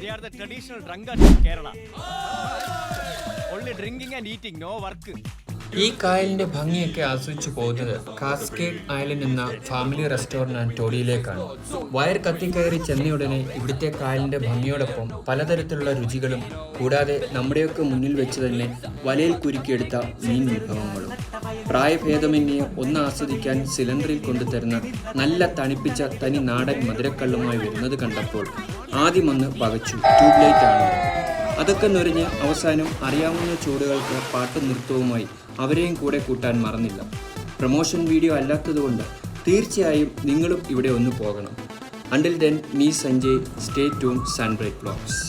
They are the traditional drunkards of Kerala. Only drinking and eating, no work. ഈ കായലിന്റെ ഭംഗിയൊക്കെ ആസ്വദിച്ചു പോകുന്നത് കാസ്കേഡ് ഐലൻഡ് എന്ന ഫാമിലി റെസ്റ്റോറന്റ് ആൻഡ് ടോളിയിലേക്കാണ്. വയർ കത്തിക്കയറി ചെന്നയുടനെ ഇവിടുത്തെ കായലിന്റെ ഭംഗിയോടൊപ്പം പലതരത്തിലുള്ള രുചികളും കൂടാതെ നമ്മുടെയൊക്കെ മുന്നിൽ വെച്ച് തന്നെ വലയിൽ കുരുക്കിയെടുത്ത മീൻ വിഭവങ്ങളും. പ്രായഭേദമന്യെ ഒന്ന് ആസ്വദിക്കാൻ സിലിണ്ടറിൽ കൊണ്ടുതരുന്ന നല്ല തണുപ്പിച്ച തനി നാടൻ മധുരക്കള്ളുമായി വരുന്നത് കണ്ടപ്പോൾ ആദ്യമൊന്ന് പകച്ചു. ട്യൂബ്ലൈറ്റ് ആണ് അതൊക്കെ നൊരിഞ്ഞ് അവസാനം അറിയാവുന്ന ചൂടുകൾക്ക് പാട്ടും നൃത്തവുമായി അവരെയും കൂടെ കൂട്ടാൻ മറന്നില്ല. പ്രൊമോഷൻ വീഡിയോ അല്ലാത്തതുകൊണ്ട് തീർച്ചയായും നിങ്ങളും ഇവിടെ ഒന്ന് പോകണം. Until then me Sanjay stay tune Sunbright blogs